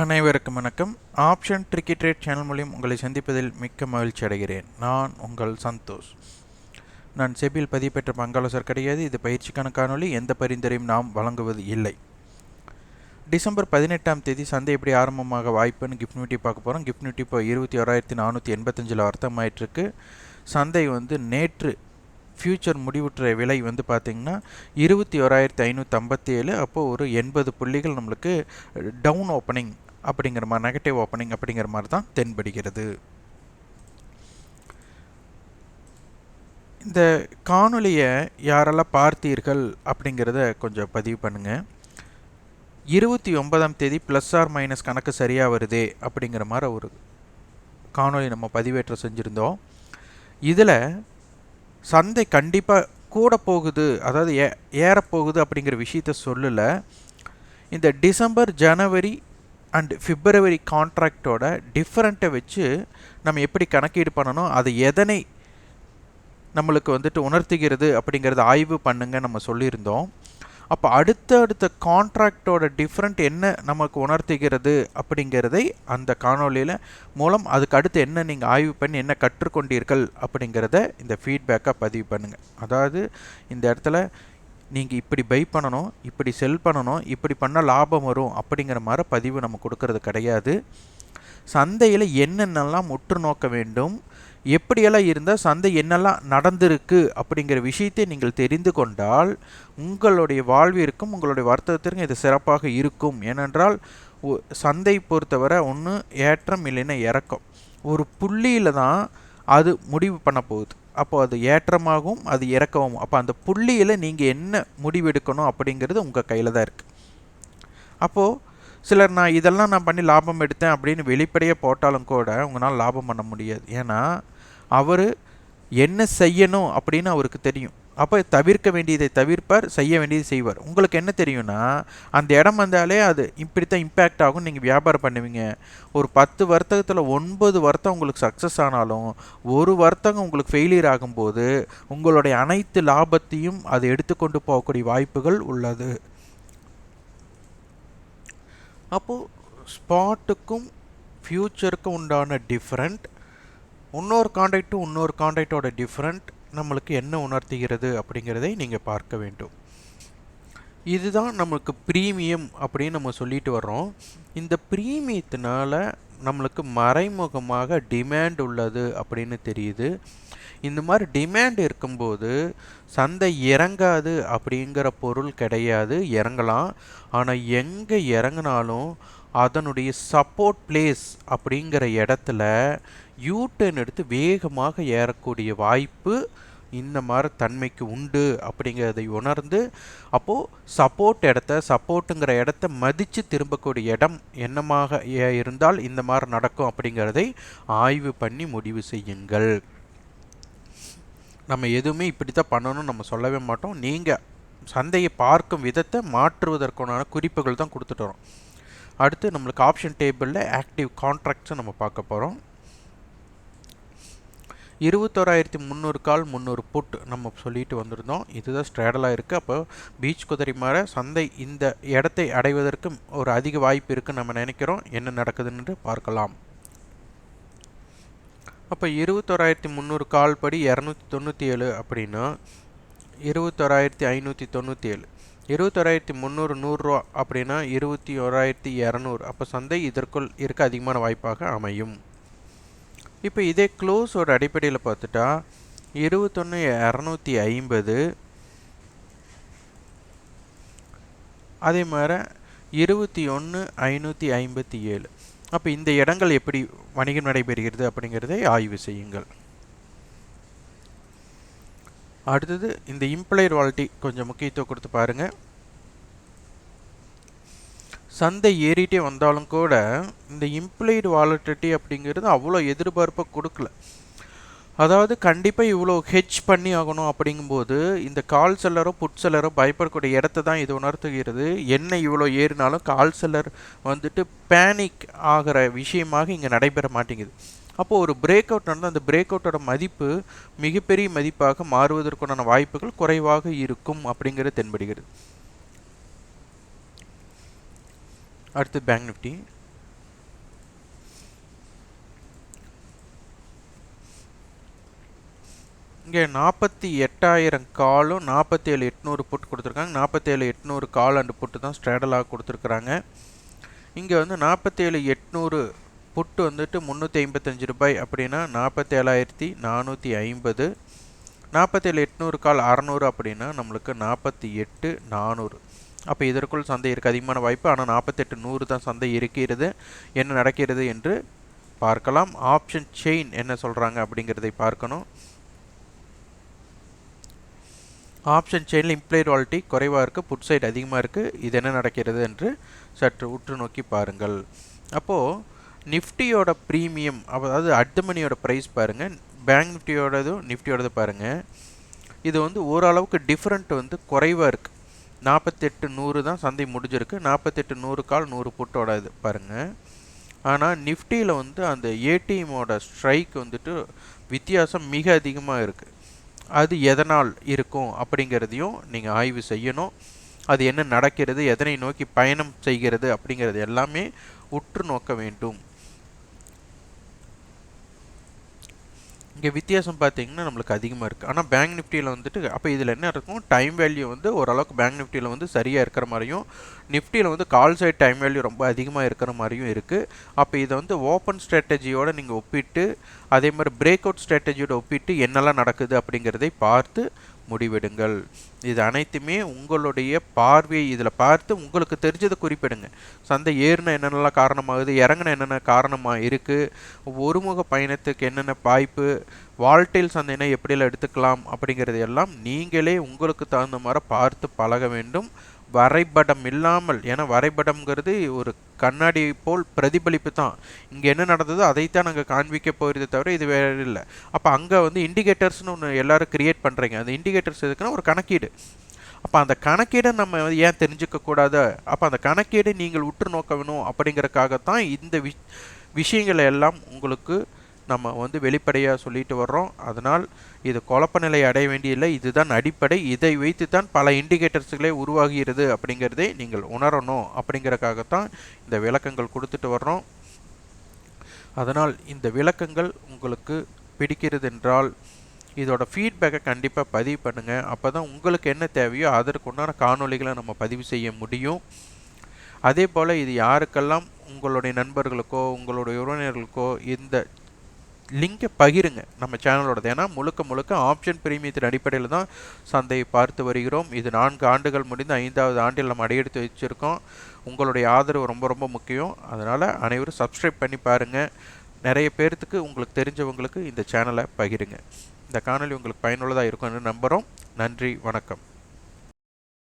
அனைவருக்கும் வணக்கம். Option tricky trade channel மூலியம் உங்களை சந்திப்பதில் மிக்க மகிழ்ச்சி அடைகிறேன். நான் உங்கள் சந்தோஷ். நான் செபியில் பதிவு பெற்ற பங்காளசர் கிடையாது. இது பயிற்சிக்கான காணொளி. எந்த பரிந்துரையும் நாம் வழங்குவது இல்லை. டிசம்பர் பதினெட்டாம் தேதி சந்தை எப்படி ஆரம்பமாக வாய்ப்புன்னு கிஃப்ட் நியூட்டி பார்க்க போகிறோம் கிஃப்ட் நியூட்டி இப்போ இருபத்தி ஓராயிரத்தி நானூற்றி எண்பத்தஞ்சில் அர்த்தமாயிட்டிருக்கு. சந்தை வந்து நேற்று ஃப்யூச்சர் முடிவுற்ற விலை வந்து பார்த்திங்கன்னா இருபத்தி ஓராயிரத்தி ஐநூற்றி ஐம்பத்தி ஏழு அப்போது ஒரு எண்பது புள்ளிகள் நம்மளுக்கு டவுன் ஓப்பனிங் அப்படிங்கிற மாதிரி நெகட்டிவ் ஓப்பனிங் அப்படிங்கிற மாதிரி தான் தென்படுகிறது. இந்த காணொலியை யாரெல்லாம் பார்த்தீர்கள் அப்படிங்கிறத கொஞ்சம் பதிவு பண்ணுங்கள் இருபத்தி ஒன்பதாம் தேதி ப்ளஸ் ஆர் மைனஸ் கணக்கு சரியாக வருதே அப்படிங்கிற மாதிரி ஒரு காணொலி நம்ம பதிவேற்றம் செஞ்சுருந்தோம். இதில் சந்தை கண்டிப்பாக கூட போகுது அதாவது ஏ ஏறப்போகுது அப்படிங்கிற விஷயத்த சொல்லலை. இந்த டிசம்பர் ஜனவரி அண்ட் பிப்ரவரி கான்ட்ராக்டோட டிஃப்ரெண்ட்டை வச்சு நம்ம எப்படி கணக்கீடு பண்ணணும் அது எதனை நம்மளுக்கு வந்துட்டு உணர்த்துகிறது அப்படிங்கிறத ஆய்வு பண்ணுங்க நம்ம சொல்லியிருந்தோம். அப்போ அடுத்த அடுத்த கான்ட்ராக்டோட டிஃப்ரெண்ட் என்ன நமக்கு உணர்த்துகிறது அப்படிங்கிறதை அந்த காணொலியில் மூலம் அதுக்கு அடுத்து என்ன நீங்கள் ஆய்வு பண்ணி என்ன கற்றுக்கொண்டீர்கள் அப்படிங்கிறத இந்த ஃபீட்பேக்காக பதிவு பண்ணுங்கள் அதாவது இந்த இடத்துல நீங்கள் இப்படி பை பண்ணணும் இப்படி செல் பண்ணணும் இப்படி பண்ணால் லாபம் வரும் அப்படிங்கிற மாதிரி பதிவு நம்ம கொடுக்கறது கிடையாது. சந்தையில் என்னென்னலாம் உற்று நோக்க வேண்டும் எப்படியெல்லாம் இருந்தால் சந்தை என்னெல்லாம் நடந்திருக்கு அப்படிங்கிற விஷயத்தை நீங்கள் தெரிந்து கொண்டால் உங்களுடைய வாழ்விற்கும் உங்களுடைய வர்த்தகத்திற்கும் இது சிறப்பாக இருக்கும். ஏனென்றால் சந்தை பொறுத்தவரை ஒன்று ஏற்றம் இல்லைன்னா இறக்கம். ஒரு புள்ளியில் தான் அது முடிவு பண்ண போகுது. அப்போ அது ஏற்றமாகவும் அது இறக்கவும். அப்போ அந்த புள்ளியில் நீங்கள் என்ன முடிவெடுக்கணும் அப்படிங்கிறது உங்கள் கையில் தான் இருக்குது அப்போது சிலர் நான் இதெல்லாம் நான் பண்ணி லாபம் எடுத்தேன் அப்படின்னு வெளிப்படையாக போட்டாலும் கூட உங்களால் லாபம் பண்ண முடியாது. ஏன்னா அவர் என்ன செய்யணும் அப்படின்னு அவருக்கு தெரியும். அப்போ தவிர்க்க வேண்டியதை தவிர்ப்பார் செய்ய வேண்டியதை செய்வார். உங்களுக்கு என்ன தெரியும்னா அந்த இடம் வந்தாலே அது இப்படித்தான் இம்பேக்ட் ஆகும் நீங்கள் வியாபாரம் பண்ணுவீங்க. ஒரு பத்து வர்த்தகத்தில் ஒன்பது வர்த்தகம் உங்களுக்கு சக்ஸஸ் ஆனாலும் ஒரு வர்த்தகம் உங்களுக்கு ஃபெயிலியர் ஆகும்போது உங்களுடைய அனைத்து லாபத்தையும் அதை எடுத்துக்கொண்டு போகக்கூடிய வாய்ப்புகள் உள்ளது. அப்போது ஸ்பாட்டுக்கும் ஃப்யூச்சருக்கும் உண்டான டிஃப்ரெண்ட் இன்னொரு காண்டாக்டும் இன்னொரு காண்டாக்டோட டிஃப்ரெண்ட் நம்மளுக்கு என்ன உணர்த்துகிறது அப்படிங்கிறதை நீங்கள் பார்க்க வேண்டும். இதுதான் நம்மளுக்கு ப்ரீமியம் அப்படின்னு நம்ம சொல்லிட்டு வர்றோம். இந்த ப்ரீமியத்தினால நம்மளுக்கு மறைமுகமாக டிமாண்ட் உள்ளது அப்படின்னு தெரியுது. இந்த மாதிரி டிமாண்ட் இருக்கும்போது சந்தை இறங்காது அப்படிங்கிற பொருள் கிடையாது. இறங்கலாம். ஆனால் எங்கே இறங்கினாலும் அதனுடைய சப்போர்ட் பிளேஸ் அப்படிங்கிற இடத்துல யூட்டர்ன் எடுத்து வேகமாக ஏறக்கூடிய வாய்ப்பு இந்த மாதிரி தன்மைக்கு உண்டு அப்படிங்கிறதை உணர்ந்து அப்போது சப்போர்ட் இடத்த சப்போர்ட்டுங்கிற இடத்த மதித்து திரும்பக்கூடிய இடம் என்னமாக இருந்தால் இந்த மாதிரி நடக்கும் அப்படிங்கிறதை ஆய்வு பண்ணி முடிவு செய்யுங்கள். நம்ம எதுவுமே இப்படி தான் பண்ணணும்னு நம்ம சொல்லவே மாட்டோம். நீங்கள் சந்தையை பார்க்கும் விதத்தை மாற்றுவதற்கான குறிப்புகள் தான் கொடுத்துட்டு வரோம். அடுத்து நம்மளுக்கு ஆப்ஷன் டேபிளில் ஆக்டிவ் கான்ட்ராக்ட்ஸை நம்ம பார்க்க போகிறோம் இருபத்தோராயிரத்தி முந்நூறு கால் முந்நூறு புட் நம்ம சொல்லிட்டு வந்திருந்தோம். இதுதான் ஸ்ட்ராடலாக இருக்குது அப்போ பீச் குதிரை மாற சந்தை இந்த இடத்தை அடைவதற்கு ஒரு அதிக வாய்ப்பு இருக்குன்னு நம்ம நினைக்கிறோம். என்ன நடக்குதுன்னு பார்க்கலாம். அப்போ இருபத்தோராயிரத்தி முந்நூறு கால் படி இரநூத்தி தொண்ணூற்றி ஏழு அப்படின்னா இருபத்தோராயிரத்தி ஐநூற்றி தொண்ணூற்றி ஏழு இருபத்தோராயிரத்தி முந்நூறு நூறுரூவா அப்படின்னா இருபத்தி ஓராயிரத்தி இரநூறு. அப்போ சந்தை இதற்குள் இருக்க அதிகமான வாய்ப்பாக அமையும். இப்போ இதே க்ளோஸோட அடிப்படையில் பார்த்துட்டா இருபத்தொன்று இரநூத்தி ஐம்பது. அதே மாதிரி இருபத்தி ஒன்று ஐநூற்றி ஐம்பத்தி ஏழு. அப்போ இந்த இடங்கள் எப்படி வணிகம் நடைபெறுகிறது அப்படிங்கிறதை ஆய்வு செய்யுங்கள். அடுத்தது இந்த இம்ப்ளைட் வாலிட்டி கொஞ்சம் முக்கியத்துவம் கொடுத்து பாருங்கள் சந்தை ஏறிட்டே வந்தாலும் கூட இந்த இம்ப்ளைடு வாலட்டிலிட்டி அப்படிங்கிறது அவ்வளோ எதிர்பார்ப்பை கொடுக்கல. அதாவது கண்டிப்பாக இவ்வளோ ஹெச் பண்ணி ஆகணும் அப்படிங்கும்போது இந்த கால் செல்லரோ புட் செல்லரோ பயப்படக்கூடிய இடத்த தான் இது உணர்த்துகிறது. என்ன இவ்வளோ ஏறினாலும் கால் செல்லர் வந்துட்டு பேனிக் ஆகிற விஷயமாக இங்கே நடைபெற மாட்டேங்குது. அப்போது ஒரு பிரேக் அவுட் நடந்து அந்த பிரேக் அவுட்டோட மதிப்பு மிகப்பெரிய மதிப்பாக மாறுவதற்குண்டான வாய்ப்புகள் குறைவாக இருக்கும் அப்படிங்கிறது தென்படுகிறது. அடுத்து பேங்க் நிஃப்டி இங்கே நாற்பத்தி எட்டாயிரம் காலும் நாற்பத்தி ஏழு எட்நூறு போட்டு கொடுத்துருக்காங்க. நாற்பத்தி ஏழு எட்நூறு கால் அண்டு போட்டு தான் ஸ்ட்ராடலாக கொடுத்துருக்குறாங்க. இங்கே வந்து நாற்பத்தி ஏழு எட்நூறு புட்டு வந்துட்டு முந்நூற்றி ஐம்பத்தஞ்சு ரூபாய் அப்படின்னா நாற்பத்தேழாயிரத்தி நானூற்றி ஐம்பது. நாற்பத்தேழு எட்நூறு கால் அறநூறு அப்படின்னா நம்மளுக்கு நாற்பத்தி எட்டு நானூறு. அப்போ இதற்குள் சந்தை இருக்க. அதிகமான வாய்ப்பு. ஆனால் நாற்பத்தெட்டு நூறு தான் சந்தை இருக்கிறது. என்ன நடக்கிறது என்று பார்க்கலாம். ஆப்ஷன் செயின் என்ன சொல்கிறாங்க அப்படிங்கிறதை பார்க்கணும். ஆப்ஷன் செயினில் இம்ப்ளைட் வாலிட்டி குறைவாக இருக்குது புட் சைடு அதிகமாக இருக்குது இது என்ன நடக்கிறது என்று சற்று உற்று நோக்கி பாருங்கள். அப்போது நிஃப்டியோட ப்ரீமியம் அதாவது அட்மனியோட ப்ரைஸ் பாருங்கள் பேங்க் நிஃப்டியோடதும் நிஃப்டியோடது பாருங்கள் இது வந்து ஓரளவுக்கு டிஃப்ரெண்ட் வந்து குறைவாக இருக்குது நாற்பத்தெட்டு நூறு தான் சந்தை முடிஞ்சிருக்கு. நாற்பத்தெட்டு நூறு கால் நூறு புட்டோட இது பாருங்கள் ஆனால் நிஃப்டியில் வந்து அந்த ஏடிஎம்மோட ஸ்ட்ரைக் வந்துட்டு வித்தியாசம் மிக அதிகமாக இருக்குது அது எதனால் இருக்கும் அப்படிங்கிறதையும் நீங்கள் ஆய்வு செய்யணும். அது என்ன நடக்கிறது எதனை நோக்கி பயணம் செய்கிறது அப்படிங்கிறது எல்லாமே உற்று நோக்க வேண்டும். இங்கே வித்தியாசம் பார்த்தீங்கன்னா நம்மளுக்கு அதிகமாக இருக்குது ஆனால் பேங்க் நிஃப்டியில் வந்துட்டு அப்போ இதில் என்ன இருக்கும்? டைம் வேல்யூ வந்து ஓரளவுக்கு பேங்க் நிஃப்டியில் வந்து சரியாக இருக்கிற மாதிரியும் நிஃப்டியில் வந்து கால் சைட் டைம் வேல்யூ ரொம்ப அதிகமாக இருக்கிற மாதிரியும் இருக்குது அப்போ இதை வந்து ஓப்பன் ஸ்ட்ராட்டஜியோடு நீங்கள் ஒப்பிட்டு அதே மாதிரி பிரேக் அவுட் ஸ்ட்ராட்டஜியோட ஒப்பிட்டு என்னெல்லாம் நடக்குது அப்படிங்கிறதை பார்த்து முடிவெடுங்கள். இது அனைத்துமே உங்களுடைய பார்வையை இதில் பார்த்து உங்களுக்கு தெரிஞ்சதை குறிப்பிடுங்க. சந்தை ஏறின என்னென்னலாம் காரணமாகுது இறங்கின என்னென்ன காரணமாக இருக்குது ஒருமுக பயணத்துக்கு என்னென்ன வாய்ப்பு வால்டைல் சந்தைனை எப்படியெல்லாம் எடுத்துக்கலாம் அப்படிங்கிறது எல்லாம் நீங்களே உங்களுக்கு தகுந்த மாதிரி பார்த்து பழக வேண்டும். வரைபடம் இல்லாமல் ஏன்னா வரைபடம்ங்கிறது ஒரு கண்ணாடி போல் பிரதிபலிப்பு தான். இங்கே என்ன நடந்ததோ அதைத்தான் நாங்கள் காண்பிக்க போகிறதே தவிர இது வேறு இல்லை. அப்போ அங்கே வந்து இண்டிகேட்டர்ஸ்னு ஒன்று எல்லோரும் க்ரியேட் பண்ணுறீங்க அந்த இண்டிகேட்டர்ஸ் எதுக்குன்னா ஒரு கணக்கீடு. அப்போ அந்த கணக்கீடை நம்ம ஏன் தெரிஞ்சுக்கக்கூடாது அப்போ அந்த கணக்கீடை நீங்கள் உற்று நோக்க வேணும் அப்படிங்கிறக்காகத்தான் இந்த விஷயங்களை எல்லாம் உங்களுக்கு நம்ம வந்து வெளிப்படையாக சொல்லிட்டு வர்றோம். அதனால் இது குழப்ப நிலை அடைய வேண்டியதில்லை. இதுதான் அடிப்படை. இதை வைத்து தான் பல இண்டிகேட்டர்ஸ்களே உருவாகிறது அப்படிங்கிறதே நீங்கள் உணரணும் அப்படிங்கிறக்காகத்தான் இந்த விளக்கங்கள் கொடுத்துட்டு வர்றோம். அதனால் இந்த விளக்கங்கள் உங்களுக்கு பிடிக்கிறது என்றால் இதோட ஃபீட்பேக்கை கண்டிப்பாக பதிவு பண்ணுங்கள் அப்போ தான் உங்களுக்கு என்ன தேவையோ அதற்கு உண்டான காணொலிகளை நம்ம பதிவு செய்ய முடியும். அதே போல் இது யாருக்கெல்லாம் உங்களுடைய நண்பர்களுக்கோ உங்களுடைய உறவினர்களுக்கோ இந்த லிங்கை பகிருங்க நம்ம சேனலோடது. ஏன்னா முழுக்க முழுக்க ஆப்ஷன் பிரீமியத்தின் அடிப்படையில் தான் சந்தையை பார்த்து வருகிறோம். இது நான்கு ஆண்டுகள் முடிந்து ஐந்தாவது ஆண்டில் நம்ம அடியெடுத்து வச்சுருக்கோம். உங்களுடைய ஆதரவு ரொம்ப ரொம்ப முக்கியம். அதனால் அனைவரும் சப்ஸ்கிரைப் பண்ணி பாருங்கள் நிறைய பேர்த்துக்கு உங்களுக்கு தெரிஞ்சவங்களுக்கு இந்த சேனலை பகிருங்க. இந்த காணொலி உங்களுக்கு பயனுள்ளதாக இருக்கும்னு நம்புகிறோம் நன்றி வணக்கம்.